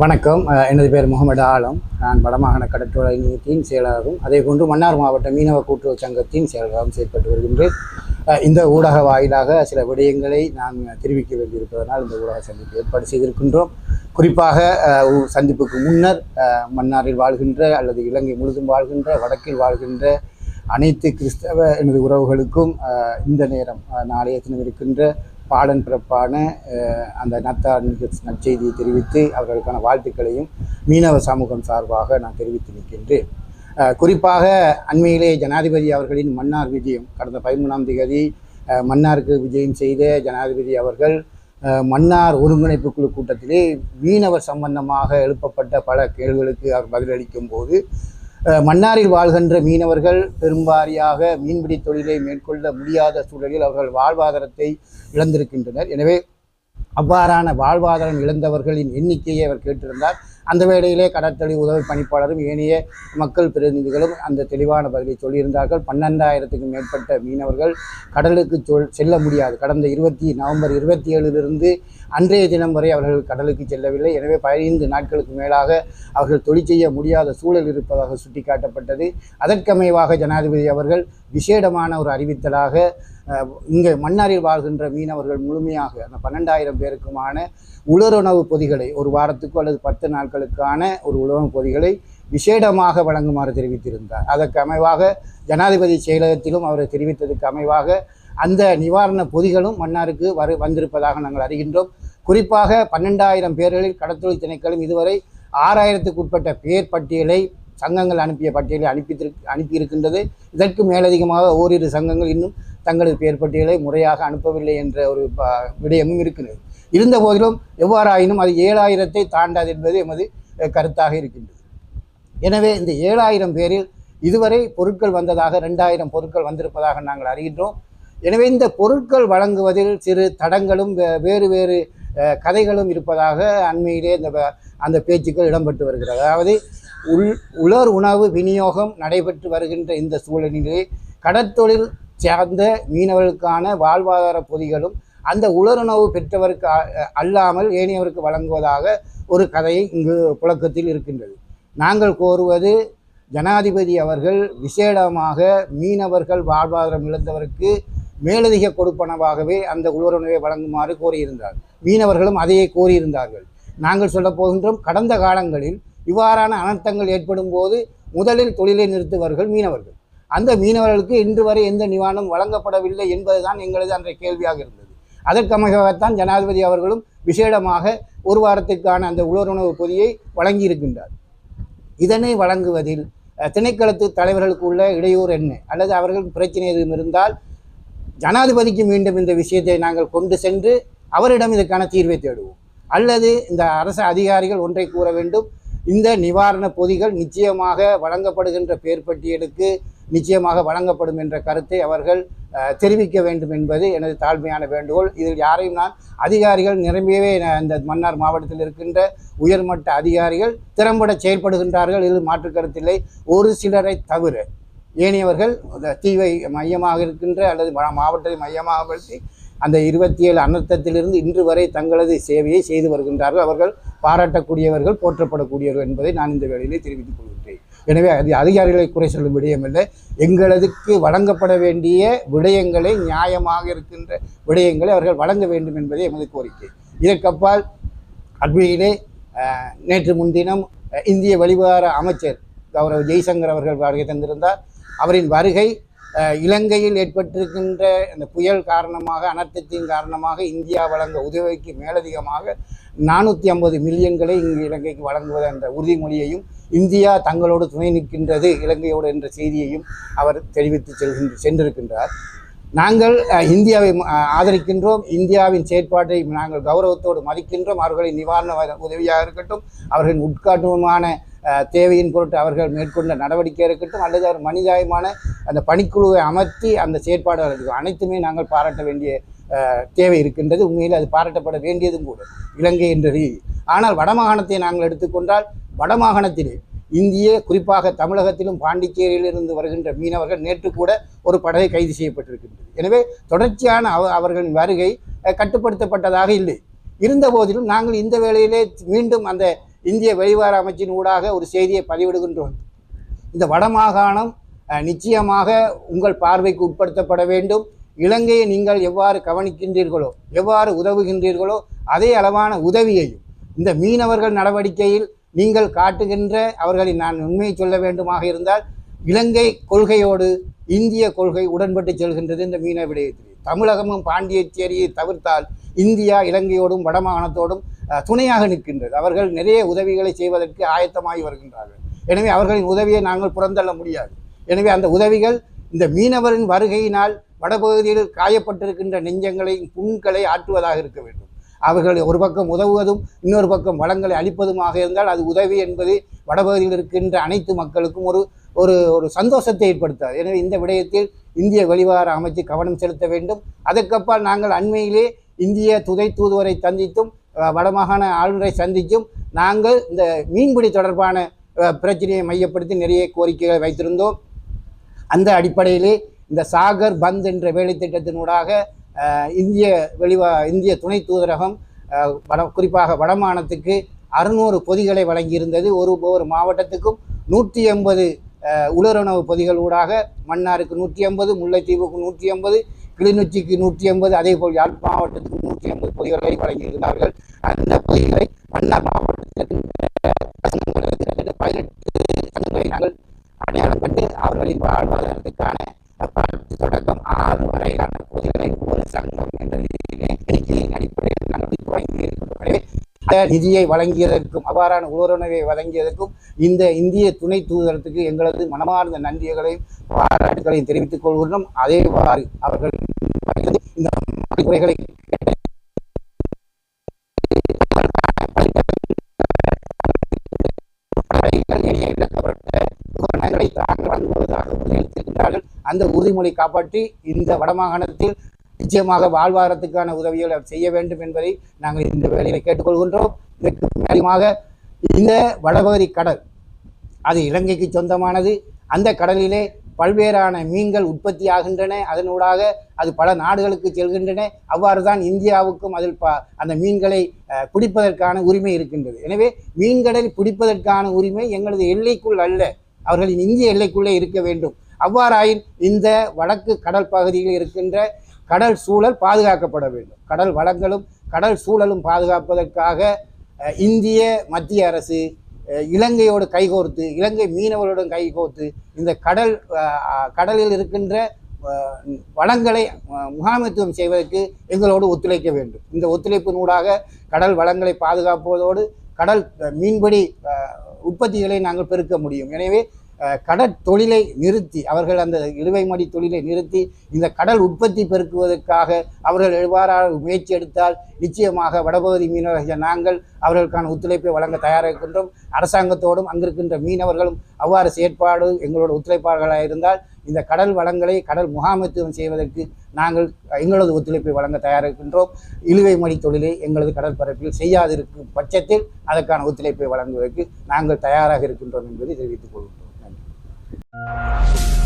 வணக்கம். எனது பேர் முகமது ஆலம். நான் வடமாகாண கடற்றொலை நிதியத்தின் செயலாளரும் அதே போன்று மன்னார் மாவட்ட மீனவ கூட்டுறவு சங்கத்தின் செயலாளரும் செயல்பட்டு வருகின்றேன். இந்த ஊடக வாயிலாக சில விடயங்களை நான் தெரிவிக்க வேண்டியிருப்பதனால் இந்த ஊடக சந்திப்பு ஏற்பாடு செய்திருக்கின்றோம். குறிப்பாக உ- சந்திப்புக்கு முன்னர் மன்னாரில் வாழ்கின்ற அல்லது இலங்கை முழுதும் வாழ்கின்ற வடக்கில் வாழ்கின்ற அனைத்து கிறிஸ்தவ எனது உறவுகளுக்கும் இந்த நேரம் நாளைய தினம் இருக்கின்ற பாடன் பிறப்பான அந்த நத்தார் நற்செய்தியை தெரிவித்து அவர்களுக்கான வாழ்த்துக்களையும் மீனவ சமூகம் சார்பாக நான் தெரிவித்து நிற்கின்றேன். குறிப்பாக அண்மையிலே ஜனாதிபதி அவர்களின் மன்னார் விஜயம் கடந்த பதிமூணாம் தேதி மன்னாருக்கு விஜயம் செய்த ஜனாதிபதி அவர்கள் மன்னார் ஒருங்கிணைப்பு குழு கூட்டத்திலே மீனவர் சம்பந்தமாக எழுப்பப்பட்ட பல கேள்விகளுக்கு அவர் பதிலளிக்கும் போது மன்னாரில் வாழ்கின்ற மீனவர்கள் பெரும்பாரியாக மீன்பிடி தொழிலை மேற்கொள்ள முடியாத சூழலில் அவர்கள் வாழ்வாதாரத்தை இழந்திருக்கின்றனர். எனவே அவ்வாறான வாழ்வாதாரம் இழந்தவர்களின் எண்ணிக்கையை அவர் கேட்டிருந்தார். அந்த வேளையிலே கடற்தொழில் உதவி பணிப்பாளரும் ஏனைய மக்கள் பிரதிநிதிகளும் அந்த தெளிவான பதிலை சொல்லியிருந்தார்கள். பன்னெண்டாயிரத்துக்கும் மேற்பட்ட மீனவர்கள் கடலுக்கு சொல் செல்ல முடியாது. கடந்த இருபத்தி நவம்பர் இருபத்தி ஏழிலிருந்து அன்றைய தினம் வரை அவர்கள் கடலுக்கு செல்லவில்லை. எனவே பதினைந்து நாட்களுக்கு மேலாக அவர்கள் தொழில் செய்ய முடியாத சூழல் இருப்பதாக சுட்டிக்காட்டப்பட்டது. அதற்கமைவாக ஜனாதிபதி அவர்கள் விசேடமான ஒரு அறிவித்தலாக இங்கே மன்னாரில் வாழ்கின்ற மீனவர்கள் முழுமையாக அந்த பன்னெண்டாயிரம் பேருக்குமான உலருணவு பொதிகளை ஒரு வாரத்துக்கோ அல்லது பத்து நாட்களுக்கான ஒரு உணவு பொதிகளை விசேடமாக வழங்குமாறு தெரிவித்திருந்தார். அதற்கு அமைவாக ஜனாதிபதி செயலகத்திலும் அவர் தெரிவித்ததுக்கு அமைவாக அந்த நிவாரண பொதிகளும் மன்னாருக்கு வரு வந்திருப்பதாக நாங்கள் அறிகின்றோம். குறிப்பாக பன்னெண்டாயிரம் பேர்களில் கடத்தொழில் திணைக்களம் இதுவரை ஆறாயிரத்துக்கு உட்பட்ட பேர் பட்டியலை சங்கங்கள் அனுப்பிய பட்டியலை அனுப்பி அனுப்பியிருக்கின்றது. இதற்கு மேலதிகமாக ஓரிரு சங்கங்கள் இன்னும் தங்களது பெயர் பட்டியலை முறையாக அனுப்பவில்லை என்ற ஒரு ப- விடயமும் இருக்கிறது. இருந்த போதிலும் எவ்வாறாயினும் அது ஏழாயிரத்தை தாண்டாது என்பது எமது கருத்தாக இருக்கின்றது. எனவே இந்த ஏழாயிரம் பேரில் இதுவரை பொருட்கள் வந்ததாக ரெண்டாயிரம் பொருட்கள் வந்திருப்பதாக நாங்கள் அறிகின்றோம். எனவே இந்த பொருட்கள் வழங்குவதில் சிறு தடங்களும் வே- வேறு வேறு கதைகளும் இருப்பதாக அண்மையிலே இந்த அந்த பேச்சுக்கள் இடம்பெற்று வருகிறது. அதாவது உள் உலர் உணவு விநியோகம் நடைபெற்று வருகின்ற இந்த சூழலிலே கடற்தொழில் சார்ந்த மீனவர்களுக்கான வாழ்வாதார பொதிகளும் அந்த உலருணவு பெற்றவருக்கு அ- அல்லாமல் ஏனையவருக்கு வழங்குவதாக ஒரு கதை இங்கு புழக்கத்தில் இருக்கின்றது. நாங்கள் கோருவது ஜனாதிபதி அவர்கள் விசேடமாக மீனவர்கள் வாழ்வாதாரம் இழந்தவருக்கு மேலதிக கொடுப்பனவாகவே அந்த உலருணவை வழங்குமாறு கோரியிருந்தார் மீனவர்களும் அதையே கோரியிருந்தார்கள். நாங்கள் சொல்ல போகின்றோம் கடந்த காலங்களில் இவ்வாறான அனர்த்தங்கள் ஏற்படும் போது முதலில் தொழிலை நிறுத்துவர்கள் மீனவர்கள். அந்த மீனவர்களுக்கு இன்று வரை எந்த நிவாரணம் வழங்கப்படவில்லை என்பதுதான் எங்களது அன்றைய கேள்வியாக இருந்தது. அதற்கமையாகத்தான் ஜனாதிபதி அவர்களும் விசேடமாக ஒரு வாரத்துக்கான அந்த உலருணவு பொதியை வழங்கியிருக்கின்றார். இதனை வழங்குவதில் அஹ், திணைக்களத்து தலைவர்களுக்கு உள்ள இடையூறு என்ன? அல்லது அவர்கள் பிரச்சனை எதுவும் இருந்தால் ஜனாதிபதிக்கு மீண்டும் இந்த விஷயத்தை நாங்கள் கொண்டு சென்று அவரிடம் இதற்கான தீர்வை தேடுவோம். அல்லது இந்த அரசு அதிகாரிகள் ஒன்றை கூற வேண்டும். இந்த நிவாரண பொதிகள் நிச்சயமாக வழங்கப்படுகின்ற பேர் பட்டியலுக்கு நிச்சயமாக வழங்கப்படும் என்ற கருத்தை அவர்கள் தெரிவிக்க வேண்டும் என்பது எனது தாழ்மையான வேண்டுகோள். இதில் யாரையும் நான் அதிகாரிகள் நிரம்பியவே இந்த மன்னார் மாவட்டத்தில் இருக்கின்ற உயர்மட்ட அதிகாரிகள் திறம்பட செயல்படுகின்றார்கள் இதில் மாற்று கருத்தில்லை ஒரு சிலரை தவிர ஏனையவர்கள் அந்த தீவை மையமாக இருக்கின்ற அல்லது மாவட்டத்தை மையமாக படுத்தி அந்த இருபத்தி ஏழு அனர்த்தத்திலிருந்து இன்று வரை தங்களது சேவையை செய்து வருகின்றார்கள். அவர்கள் பாராட்டக்கூடியவர்கள் போற்றப்படக்கூடியவர்கள் என்பதை நான் இந்த வேளையிலே தெரிவித்துக் கொள்கின்றேன். எனவே அது அதிகாரிகளை குறை சொல்லும் விடயமில்லை. எங்களதுக்கு வழங்கப்பட வேண்டிய விடயங்களை நியாயமாக இருக்கின்ற விடயங்களை அவர்கள் வழங்க வேண்டும் என்பதே எமது கோரிக்கை. இதற்கப்பால் அண்மையிலே நேற்று முன்தினம் இந்திய வெளிவார அமைச்சர் கௌரவ் ஜெய்சங்கர் அவர்கள் வருகை தந்திருந்தார். அவரின் வருகை இலங்கையில் ஏற்பட்டிருக்கின்ற அந்த புயல் காரணமாக அனர்த்தத்தின் காரணமாக இந்தியா வழங்க உதவிக்கு மேலதிகமாக நானூற்றி ஐம்பது மில்லியன்களை இங்கு இலங்கைக்கு வழங்குவது என்ற உறுதிமொழியையும் இந்தியா தங்களோடு துணை நிற்கின்றது இலங்கையோடு என்ற செய்தியையும் அவர் தெரிவித்து செல்கின்ற சென்றிருக்கின்றார். நாங்கள் இந்தியாவை ஆதரிக்கின்றோம். இந்தியாவின் செயற்பாட்டை நாங்கள் கௌரவத்தோடு மதிக்கின்றோம். அவர்களின் நிவாரண உதவியாக இருக்கட்டும். அவர்களின் உட்காட்டுமான தேவையின் பொருட்டு அவர்கள் மேற்கொண்ட நடவடிக்கை இருக்கட்டும். அல்லது அவர் மனிதாயமான அந்த பணிக்குழுவை அமர்த்தி அந்த செயற்பாடுகள் அனைத்துமே நாங்கள் பாராட்ட வேண்டிய தேவை இருக்கின்றது. உண்மையில் அது பாராட்டப்பட வேண்டியதும் கூட. இலங்கை என்ற ரீதி. ஆனால் வடமாகாணத்தை நாங்கள் எடுத்துக்கொண்டால் வடமாகாணத்திலே இந்திய குறிப்பாக தமிழகத்திலும் பாண்டிச்சேரியிலிருந்து வருகின்ற மீனவர்கள் நேற்று கூட ஒரு படகை கைது செய்யப்பட்டிருக்கின்றது. எனவே தொடர்ச்சியான அவ அவர்களின் வருகை கட்டுப்படுத்தப்பட்டதாக இல்லை. இருந்த போதிலும் நாங்கள் இந்த வேளையிலே மீண்டும் அந்த இந்திய வெளிவார அமைச்சின் ஊடாக ஒரு செய்தியை பதிவிடுகின்றோம். இந்த வடமாகாணம் நிச்சயமாக உங்கள் பார்வைக்கு உட்படுத்தப்பட வேண்டும். இலங்கையை நீங்கள் எவ்வாறு கவனிக்கின்றீர்களோ எவ்வாறு உதவுகின்றீர்களோ அதே அளவான உதவியையும் இந்த மீனவர்கள் நடவடிக்கையில் நீங்கள் காட்டுகின்ற அவர்களை நான் உண்மையை சொல்ல வேண்டுமாக இருந்தால் இலங்கை கொள்கையோடு இந்திய கொள்கை உடன்பட்டு செல்கின்றது இந்த மீன விடயத்தில். தமிழகமும் பாண்டியச்சேரியை தவிர்த்தால் இந்தியா இலங்கையோடும் வடமாகாணத்தோடும் துணையாக நிற்கின்றது. அவர்கள் நிறைய உதவிகளை செய்வதற்கு ஆயத்தமாகி வருகின்றார்கள். எனவே அவர்களின் உதவியை நாங்கள் புறந்தள்ள முடியாது. எனவே அந்த உதவிகள் இந்த மீனவரின் வருகையினால் வடபகுதியில் காயப்பட்டிருக்கின்ற நெஞ்சங்களை புண்களை ஆற்றுவதாக இருக்க வேண்டும். அவர்கள் ஒரு பக்கம் உதவுவதும் இன்னொரு பக்கம் வளங்களை அளிப்பதுமாக இருந்தால் அது உதவி என்பது வடபகுதியில் இருக்கின்ற அனைத்து மக்களுக்கும் ஒரு ஒரு ஒரு சந்தோஷத்தை ஏற்படுத்தாது. எனவே இந்த விடயத்தில் இந்திய வெளிவார அமைச்சு கவனம் செலுத்த வேண்டும். அதற்கப்பால் நாங்கள் அண்மையிலே இந்திய துதை தூதுவரை சந்தித்தும் வடமாகாண ஆளுநரை சந்தித்தும் நாங்கள் இந்த மீன்பிடி தொடர்பான பிரச்சனையை மையப்படுத்தி நிறைய கோரிக்கைகளை வைத்திருந்தோம். அந்த அடிப்படையிலே இந்த சாகர் பந்த் என்ற வேலை திட்டத்தினூடாக இந்திய வெளிவா இந்திய துணை தூதரகம் வட குறிப்பாக வடமானத்துக்கு அறுநூறு பொதிகளை வழங்கியிருந்தது ஒரு ஒரு மாவட்டத்துக்கும் நூற்றி எண்பது உலருணவு பொதிகள் ஊடாக மன்னாருக்கு நூற்றி ஐம்பது முல்லைத்தீவுக்கு நூற்றி ஐம்பது கிளிநொச்சிக்கு நூற்றி ஐம்பது அதே போல் யாழ் மாவட்டத்துக்கு நூற்றி ஐம்பது பொதிகளை வழங்கியிருந்தார்கள் அந்த பொதிகளை மன்னார் மாவட்டத்திற்கு பதினெட்டு சங்கங்களை நாங்கள் அடையாளம் கண்டு அவர்களின் வாழ்வாதாரத்துக்கான தொடக்கம் ஆறு வரையிலான பொதிகளை ஒரு சங்கம் என்ற நிதியிலே எண்ணிக்கையின் அடிப்படையில் நாங்கள் வழங்கி இருக்கின்றோம் நிதியை வழங்கியதற்கும் அவ்வாறான உணர்வை வழங்கியதற்கும் இந்த இந்திய துணை தூதரத்துக்கு எங்களது மனமார்ந்த நன்றிகளையும் பாராட்டுகளையும் தெரிவித்துக் கொள்கின்றோம். அதேவாறு அவர்கள் இந்த குறைகளை இழக்கப்பட்ட உபகரணங்களை உறுதியளித்திருக்கிறார்கள் அந்த உறுதிமொழி காப்பாற்றி இந்த வடமாகாணத்தில் நிச்சயமாக வாழ்வாரத்துக்கான உதவிகளை செய்ய வேண்டும் என்பதை நாங்கள் இந்த வேலையை கேட்டுக்கொள்கின்றோம். இதற்கு மேலுமாக இந்த வடபகுதி கடல் அது இலங்கைக்கு சொந்தமானது. அந்த கடலிலே பல்வேறான மீன்கள் உற்பத்தி ஆகின்றன அதனூடாக அது பல நாடுகளுக்கு செல்கின்றன. அவ்வாறு தான் இந்தியாவுக்கும் அதில் ப அந்த மீன்களை பிடிப்பதற்கான உரிமை இருக்கின்றது. எனவே மீன்களை பிடிப்பதற்கான உரிமை எங்களது எல்லைக்குள் அல்ல. அவர்களின் இந்திய எல்லைக்குள்ளே இருக்க வேண்டும். அவ்வாறாயின் இந்த வடக்கு கடல் பகுதியில் இருக்கின்ற கடல் சூழல் பாதுகாக்கப்பட வேண்டும். கடல் வளங்களும் கடல் சூழலும் பாதுகாப்பதற்காக இந்திய மத்திய அரசு இலங்கையோடு கைகோர்த்து இலங்கை மீனவர்களுடன் கைகோர்த்து இந்த கடல் கடலில் இருக்கின்ற வளங்களை முகாமைத்துவம் செய்வதற்கு எங்களோடு ஒத்துழைக்க வேண்டும். இந்த ஒத்துழைப்பினூடாக கடல் வளங்களை பாதுகாப்பதோடு கடல் மீன்பிடி உற்பத்திகளை நாங்கள் பெருக்க முடியும். எனவே கடற்தொழிலை நிறுத்தி அவர்கள் அந்த இழுவைமடி தொழிலை நிறுத்தி இந்த கடல் உற்பத்தி பெருக்குவதற்காக அவர்கள் எவ்வாறாக முயற்சி எடுத்தால் நிச்சயமாக வடபகுதி மீனவர்கள் நாங்கள் அவர்களுக்கான ஒத்துழைப்பை வழங்க தயாராக இருக்கின்றோம் அரசாங்கத்தோடும் அங்கிருக்கின்ற மீனவர்களும் அவ்வாறு செயற்பாடு எங்களோட ஒத்துழைப்பாளர்களாக இருந்தால் இந்த கடல் வளங்களை கடல் முகாமைத்துவம் செய்வதற்கு நாங்கள் எங்களது ஒத்துழைப்பை வழங்க தயாரிக்கின்றோம். இழுவை மடி தொழிலை எங்களது கடற்பரப்பில் செய்யாதிருக்கும் பட்சத்தில் அதற்கான ஒத்துழைப்பை வழங்குவதற்கு நாங்கள் தயாராக இருக்கின்றோம் என்பதை தெரிவித்துக் கொள்கின்றோம். you